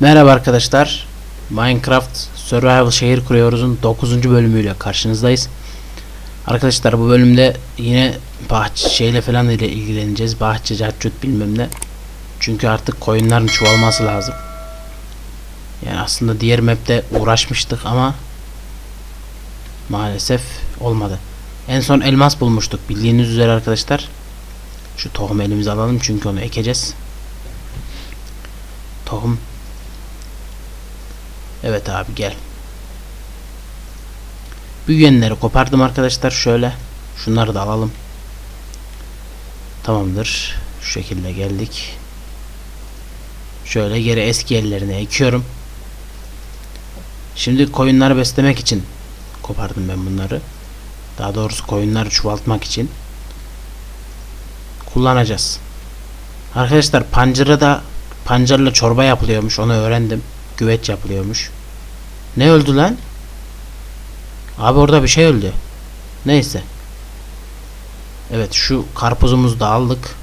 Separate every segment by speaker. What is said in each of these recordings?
Speaker 1: Merhaba arkadaşlar. Minecraft Survival Şehir Kuruyoruz'un 9. bölümüyle karşınızdayız. Arkadaşlar bu bölümde yine bahçe şeyle falan ile ilgileneceğiz. Bahçe, cahçut bilmem ne. Çünkü artık koyunların çoğalması lazım. Yani aslında diğer map'te uğraşmıştık ama maalesef olmadı. En son elmas bulmuştuk bildiğiniz üzere arkadaşlar. Şu tohumu elimize alalım çünkü onu ekeceğiz. Tohum Evet abi gel. Büyüyenleri kopardım arkadaşlar şöyle. Şunları da alalım. Tamamdır. Şu şekilde geldik. Şöyle geri eski yerlerine ekiyorum. Şimdi koyunları beslemek için kopardım ben bunları. Daha doğrusu koyunları çoğaltmak için kullanacağız. Arkadaşlar pancara da pancarla çorba yapılıyormuş onu öğrendim güveç yapılıyormuş. Ne öldü lan? Abi orada bir şey öldü. Neyse. Evet şu karpuzumuzu da aldık.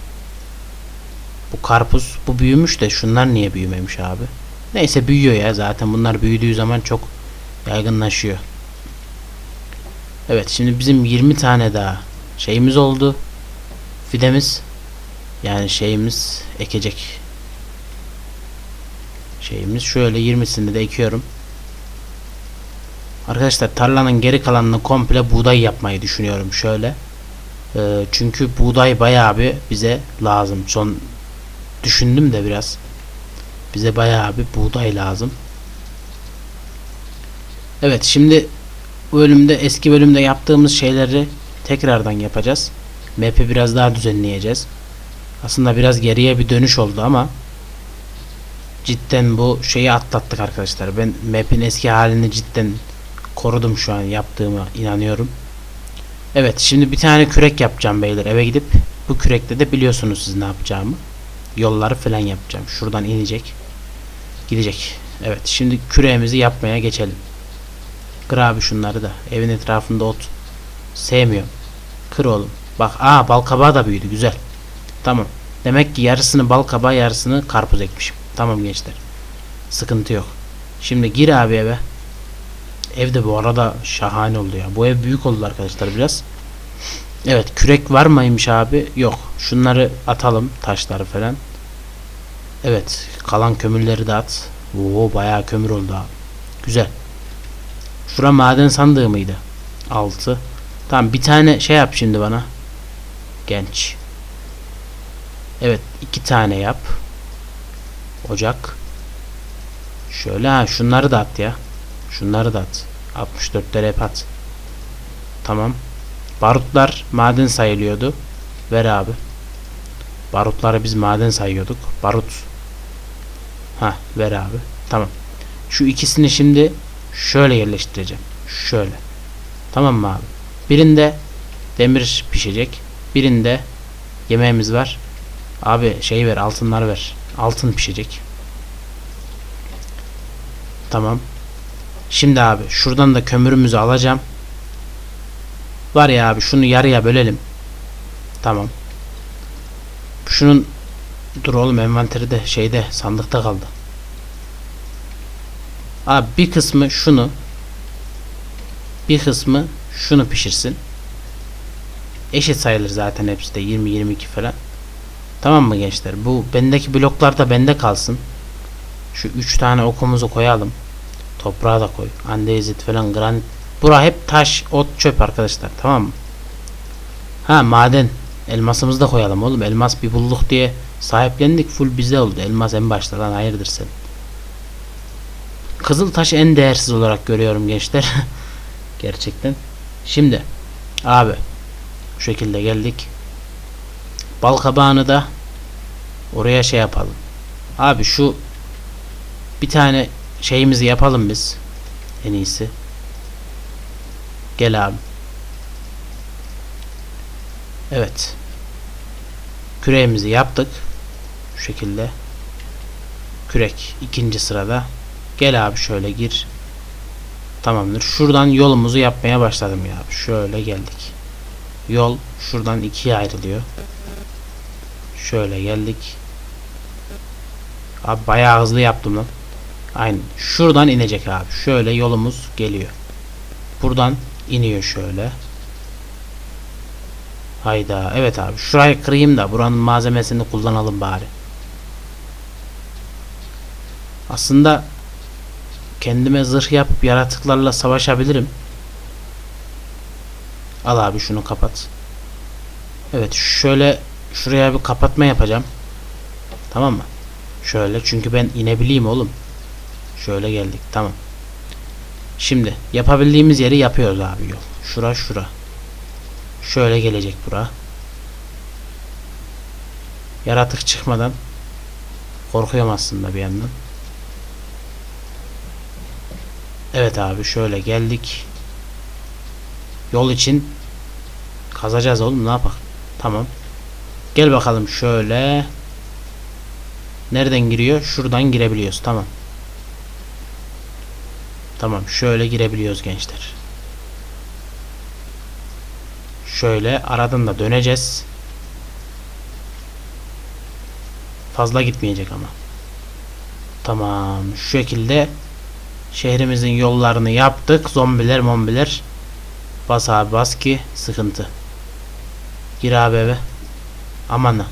Speaker 1: Bu karpuz bu büyümüş de şunlar niye büyümemiş abi? Neyse büyüyor ya zaten bunlar büyüdüğü zaman çok yaygınlaşıyor. Evet şimdi bizim 20 tane daha şeyimiz oldu. Fidemiz yani şeyimiz ekecek şeyimiz. Şöyle 20'sini de ekiyorum. Arkadaşlar tarlanın geri kalanını komple buğday yapmayı düşünüyorum şöyle. Ee, çünkü buğday bayağı bir bize lazım. Son düşündüm de biraz. Bize bayağı bir buğday lazım. Evet şimdi bölümde eski bölümde yaptığımız şeyleri tekrardan yapacağız. Map'i biraz daha düzenleyeceğiz. Aslında biraz geriye bir dönüş oldu ama cidden bu şeyi atlattık arkadaşlar. Ben map'in eski halini cidden korudum şu an yaptığıma inanıyorum. Evet şimdi bir tane kürek yapacağım beyler eve gidip bu kürekte de biliyorsunuz siz ne yapacağımı. Yolları falan yapacağım. Şuradan inecek. Gidecek. Evet şimdi küreğimizi yapmaya geçelim. Kır abi şunları da. Evin etrafında ot. Sevmiyorum. Kır oğlum. Bak aa bal kabağı da büyüdü güzel. Tamam. Demek ki yarısını bal kabağı yarısını karpuz ekmişim. Tamam gençler. Sıkıntı yok. Şimdi gir abi eve. Evde bu arada şahane oldu ya. Bu ev büyük oldu arkadaşlar biraz. Evet kürek var mıymış abi? Yok. Şunları atalım. Taşları falan. Evet. Kalan kömürleri de at. Oo bayağı kömür oldu abi. Güzel. Şura maden sandığı mıydı? 6. Tamam bir tane şey yap şimdi bana. Genç. Evet iki tane yap. Ocak. Şöyle ha şunları da at ya. Şunları da at. 64 hep at. Tamam. Barutlar maden sayılıyordu. Ver abi. Barutları biz maden sayıyorduk. Barut. Ha ver abi. Tamam. Şu ikisini şimdi şöyle yerleştireceğim. Şöyle. Tamam mı abi? Birinde demir pişecek. Birinde yemeğimiz var. Abi şey ver altınları ver. Altın pişecek. Tamam. Şimdi abi şuradan da kömürümüzü alacağım. Var ya abi şunu yarıya bölelim. Tamam. Şunun dur oğlum envanteri de şeyde sandıkta kaldı. Abi bir kısmı şunu bir kısmı şunu pişirsin. Eşit sayılır zaten hepsi de 20-22 falan. Tamam mı gençler? Bu bendeki bloklar da bende kalsın. Şu üç tane okumuzu koyalım. Toprağa da koy. Andezit falan granit. Bura hep taş, ot, çöp arkadaşlar. Tamam mı? Ha maden. Elmasımızı da koyalım oğlum. Elmas bir bulduk diye sahiplendik. Full bizde oldu. Elmas en başta lan hayırdır sen. Kızıl taşı en değersiz olarak görüyorum gençler. Gerçekten. Şimdi abi bu şekilde geldik. Bal kabağını da oraya şey yapalım. Abi şu bir tane şeyimizi yapalım biz. En iyisi. Gel abi. Evet. Küreğimizi yaptık. Şu şekilde. Kürek ikinci sırada. Gel abi şöyle gir. Tamamdır. Şuradan yolumuzu yapmaya başladım ya. Şöyle geldik. Yol şuradan ikiye ayrılıyor. Şöyle geldik. Abi bayağı hızlı yaptım lan. Aynen. Şuradan inecek abi. Şöyle yolumuz geliyor. Buradan iniyor şöyle. Hayda. Evet abi. Şurayı kırayım da buranın malzemesini kullanalım bari. Aslında kendime zırh yapıp yaratıklarla savaşabilirim. Al abi şunu kapat. Evet şöyle şuraya bir kapatma yapacağım. Tamam mı? Şöyle çünkü ben inebileyim oğlum. Şöyle geldik tamam. Şimdi yapabildiğimiz yeri yapıyoruz abi yol. Şura şura. Şöyle gelecek bura. Yaratık çıkmadan korkuyorum aslında bir yandan. Evet abi şöyle geldik. Yol için kazacağız oğlum ne yapak? Tamam. Gel bakalım şöyle. Nereden giriyor? Şuradan girebiliyoruz. Tamam. Tamam. Şöyle girebiliyoruz gençler. Şöyle aradan da döneceğiz. Fazla gitmeyecek ama. Tamam. Şu şekilde şehrimizin yollarını yaptık. Zombiler mombiler. Bas abi bas ki sıkıntı. Gir abi eve. Aman ha.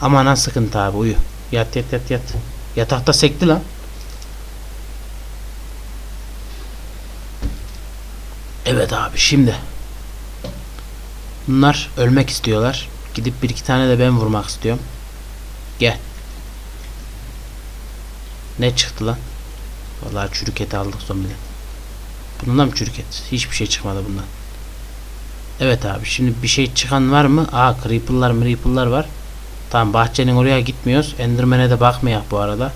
Speaker 1: Aman ha sıkıntı abi uyu. Yat yat yat yat. Yatakta sekti lan. Evet abi şimdi. Bunlar ölmek istiyorlar. Gidip bir iki tane de ben vurmak istiyorum. Gel. Ne çıktı lan? Vallahi çürük eti aldık zombiden. Bundan mı çürük et? Hiçbir şey çıkmadı bundan. Evet abi şimdi bir şey çıkan var mı? Aa creeper'lar creeper'lar var. Tamam bahçenin oraya gitmiyoruz. Enderman'e de bakmayak bu arada.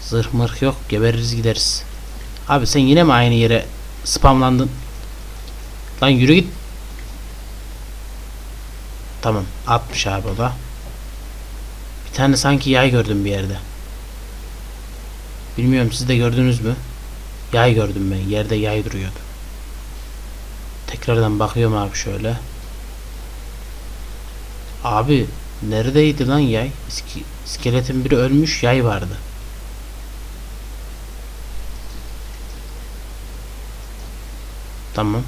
Speaker 1: Zırh mırh yok. Gebeririz gideriz. Abi sen yine mi aynı yere spamlandın? Lan yürü git. Tamam. Atmış abi o da. Bir tane sanki yay gördüm bir yerde. Bilmiyorum siz de gördünüz mü? Yay gördüm ben. Yerde yay duruyordu. Tekrardan bakıyorum abi şöyle. Abi neredeydi lan yay? İski, iskeletin biri ölmüş yay vardı. Tamam.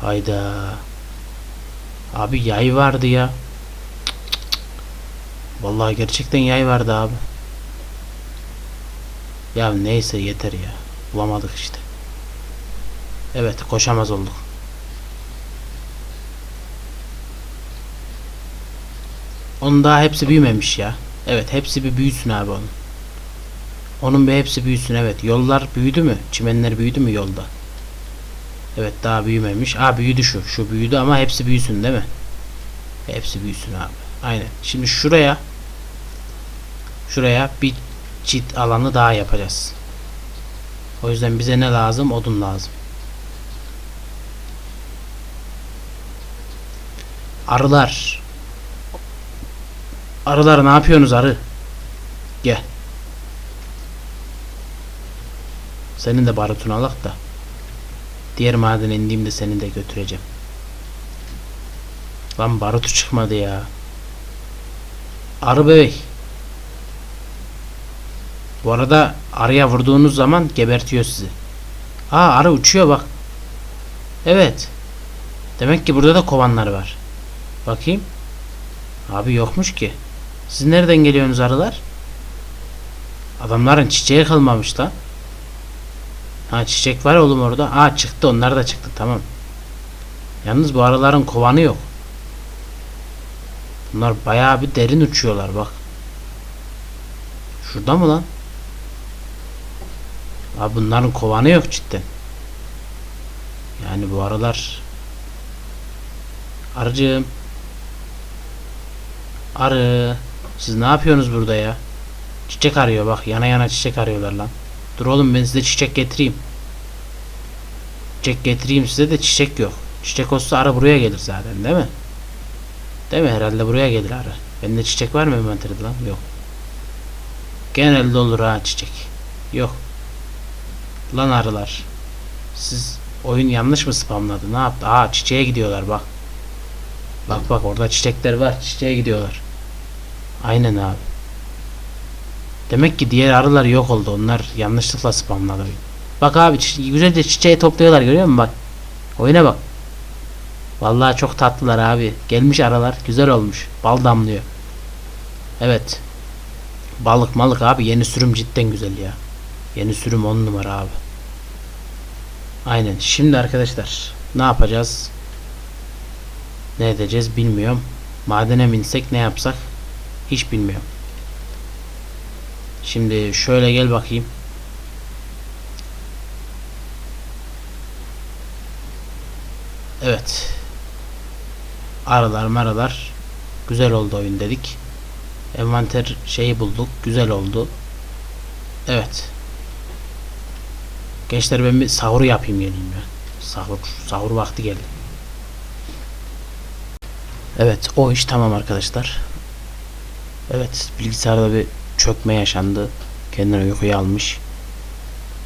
Speaker 1: Hayda. Abi yay vardı ya. Vallahi gerçekten yay vardı abi. Ya neyse yeter ya. Bulamadık işte. Evet koşamaz olduk. Onun daha hepsi büyümemiş ya. Evet hepsi bir büyüsün abi onun. Onun bir hepsi büyüsün evet. Yollar büyüdü mü? Çimenler büyüdü mü yolda? Evet daha büyümemiş. Aa büyüdü şu. Şu büyüdü ama hepsi büyüsün değil mi? Hepsi büyüsün abi. Aynen. Şimdi şuraya şuraya bir çit alanı daha yapacağız. O yüzden bize ne lazım? Odun lazım. Arılar. Arılar ne yapıyorsunuz arı? Gel. Senin de barutunu alak da. Diğer madene indiğimde seni de götüreceğim. Lan barutu çıkmadı ya. Arı bey. Bu arada arıya vurduğunuz zaman gebertiyor sizi. Aa arı uçuyor bak. Evet. Demek ki burada da kovanlar var. Bakayım. Abi yokmuş ki. Siz nereden geliyorsunuz arılar? Adamların çiçeği kalmamış lan. Ha çiçek var oğlum orada. Aa çıktı onlar da çıktı tamam. Yalnız bu arıların kovanı yok. Bunlar bayağı bir derin uçuyorlar bak. Şurada mı lan? Abi bunların kovanı yok cidden. Yani bu aralar Arıcığım Arı Siz ne yapıyorsunuz burada ya? Çiçek arıyor bak yana yana çiçek arıyorlar lan. Dur oğlum ben size çiçek getireyim. Çiçek getireyim size de çiçek yok. Çiçek olsa arı buraya gelir zaten değil mi? Değil mi? Herhalde buraya gelir arı. Bende çiçek var mı envanterde lan? Yok. Genelde olur ha çiçek. Yok. Lan arılar. Siz oyun yanlış mı spamladı? Ne yaptı? Aa çiçeğe gidiyorlar bak. Bak bak orada çiçekler var. Çiçeğe gidiyorlar. Aynen abi. Demek ki diğer arılar yok oldu. Onlar yanlışlıkla spamladı. Bak abi güzelce çiçeği topluyorlar görüyor musun bak. Oyuna bak. Vallahi çok tatlılar abi. Gelmiş aralar güzel olmuş. Bal damlıyor. Evet. Balık malık abi yeni sürüm cidden güzel ya. Yeni sürüm 10 numara abi. Aynen. Şimdi arkadaşlar ne yapacağız? Ne edeceğiz bilmiyorum. Madene mi insek ne yapsak hiç bilmiyorum. Şimdi şöyle gel bakayım. Evet. Aralar maralar güzel oldu oyun dedik. Envanter şeyi bulduk. Güzel oldu. Evet. Gençler ben bir sahur yapayım geleyim ya. Sahur, sahur vakti geldi. Evet o iş tamam arkadaşlar. Evet bilgisayarda bir çökme yaşandı. Kendini uykuya almış.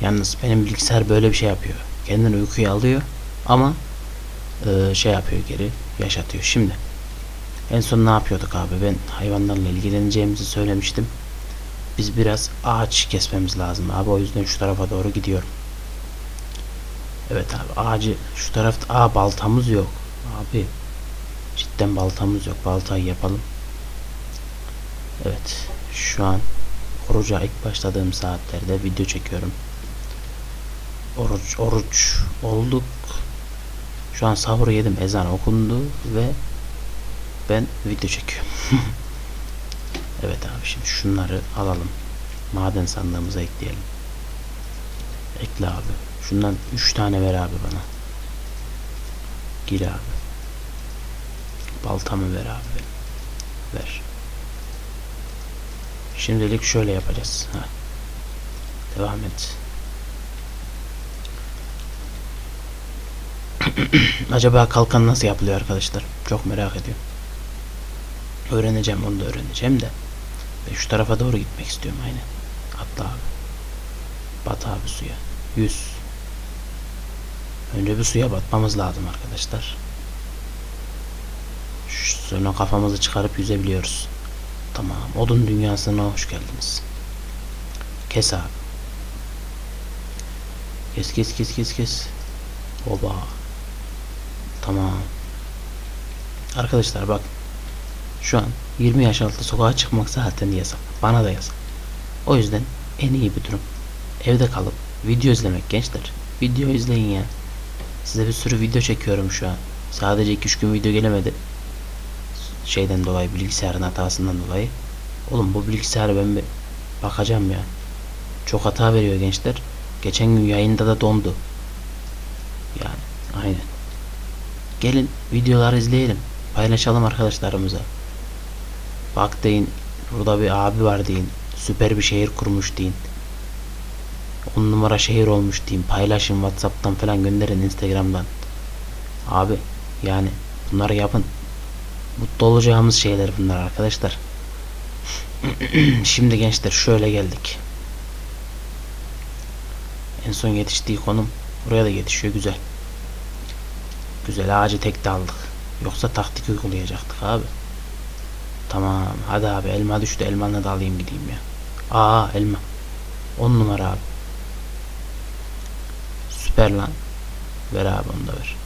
Speaker 1: Yalnız benim bilgisayar böyle bir şey yapıyor. Kendini uykuya alıyor ama e, şey yapıyor geri yaşatıyor. Şimdi en son ne yapıyorduk abi? Ben hayvanlarla ilgileneceğimizi söylemiştim. Biz biraz ağaç kesmemiz lazım abi. O yüzden şu tarafa doğru gidiyorum. Evet abi ağacı şu tarafta aa baltamız yok. Abi cidden baltamız yok. Baltayı yapalım. Evet şu an oruca ilk başladığım saatlerde video çekiyorum. Oruç oruç olduk. Şu an sahur yedim ezan okundu ve ben video çekiyorum. evet abi şimdi şunları alalım. Maden sandığımıza ekleyelim. Ekle abi. Şundan 3 tane ver abi bana. Gir abi. Baltamı ver abi. Ver. Şimdilik şöyle yapacağız. Ha. Devam et. Acaba kalkan nasıl yapılıyor arkadaşlar? Çok merak ediyorum. Öğreneceğim onu da öğreneceğim de. Ben şu tarafa doğru gitmek istiyorum aynen. Atla abi. Bat abi suya. Yüz. Önce bir suya batmamız lazım arkadaşlar. Sonra kafamızı çıkarıp yüzebiliyoruz. Tamam. Odun dünyasına hoş geldiniz. Kes abi. Kes kes kes kes kes. Oba. Tamam. Arkadaşlar bak. Şu an 20 yaş altı sokağa çıkmak zaten yasak. Bana da yasak. O yüzden en iyi bir durum. Evde kalıp video izlemek gençler. Video izleyin ya. Size bir sürü video çekiyorum şu an. Sadece 2-3 gün video gelemedi. Şeyden dolayı bilgisayarın hatasından dolayı. Oğlum bu bilgisayarı ben bir bakacağım ya. Çok hata veriyor gençler. Geçen gün yayında da dondu. Yani aynen. Gelin videoları izleyelim. Paylaşalım arkadaşlarımıza. Bak deyin burada bir abi var deyin. Süper bir şehir kurmuş deyin. 10 numara şehir olmuş deyin. Paylaşın Whatsapp'tan falan gönderin Instagram'dan. Abi yani bunları yapın. Mutlu olacağımız şeyler bunlar arkadaşlar. Şimdi gençler şöyle geldik. En son yetiştiği konum buraya da yetişiyor güzel. Güzel ağacı tek de. Yoksa taktik uygulayacaktık abi. Tamam hadi abi elma düştü elmanı da gideyim ya. Aa elma. 10 numara abi. Süper lan. Ver abi onu da ver.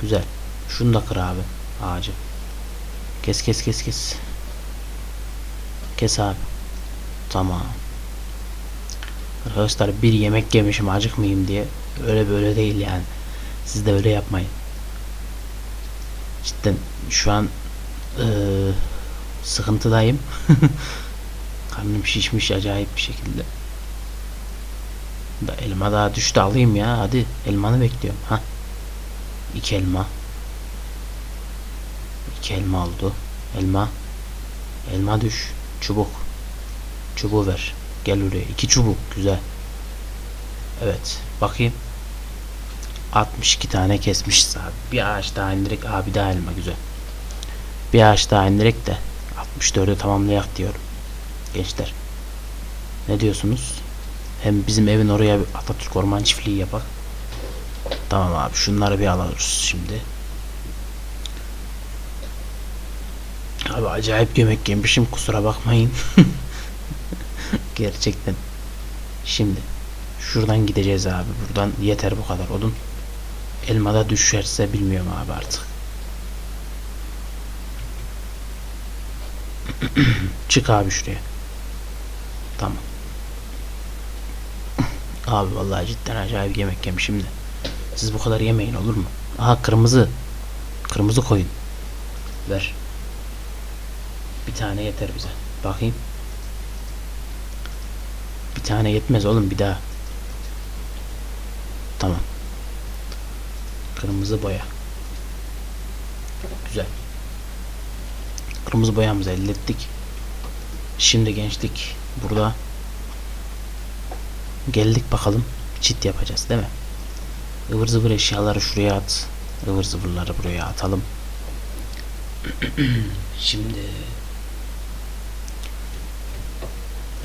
Speaker 1: Güzel. Şunu da kır abi ağacı. Kes kes kes kes. Kes abi. Tamam. Arkadaşlar bir yemek yemişim acıkmayayım diye. Öyle böyle değil yani. Siz de öyle yapmayın. Cidden şu an eee, sıkıntıdayım. Karnım şişmiş acayip bir şekilde. Da elma daha düştü alayım ya hadi elmanı bekliyorum ha. İki elma. İki elma oldu. Elma. Elma düş. Çubuk. Çubuğu ver. Gel oraya. İki çubuk. Güzel. Evet. Bakayım. 62 tane kesmişiz abi. Bir ağaç daha indirek. Abi daha elma güzel. Bir ağaç daha indirek de 64'ü tamamlayak diyorum. Gençler. Ne diyorsunuz? Hem bizim evin oraya bir Atatürk Orman Çiftliği yapak. Tamam abi şunları bir alırız şimdi. Abi acayip yemek yemişim kusura bakmayın. Gerçekten. Şimdi şuradan gideceğiz abi. Buradan yeter bu kadar odun. Elmada düşerse bilmiyorum abi artık. Çık abi şuraya. Tamam. Abi vallahi cidden acayip yemek yemişim de. Siz bu kadar yemeyin olur mu? Aha kırmızı. Kırmızı koyun. Ver. Bir tane yeter bize. Bakayım. Bir tane yetmez oğlum bir daha. Tamam. Kırmızı boya. Güzel. Kırmızı boyamızı elde ettik. Şimdi gençlik burada geldik bakalım çit yapacağız değil mi? ıvır zıvır eşyaları şuraya at. ıvır zıvırları buraya atalım. Şimdi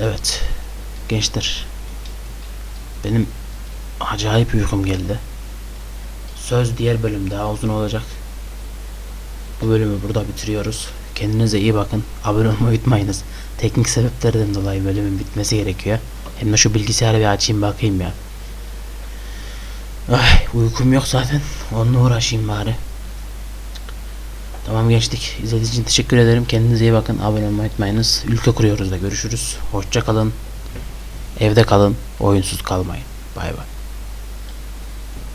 Speaker 1: Evet gençler benim acayip uykum geldi. Söz diğer bölüm daha uzun olacak. Bu bölümü burada bitiriyoruz. Kendinize iyi bakın. Abone olmayı unutmayınız. Teknik sebeplerden dolayı bölümün bitmesi gerekiyor. Hem de şu bilgisayarı bir açayım bakayım ya. Ay uykum yok zaten. Onunla uğraşayım bari. Tamam geçtik. İzlediğiniz için teşekkür ederim. Kendinize iyi bakın. Abone olmayı unutmayınız. Ülke kuruyoruz da görüşürüz. Hoşça kalın. Evde kalın. Oyunsuz kalmayın. Bay bay.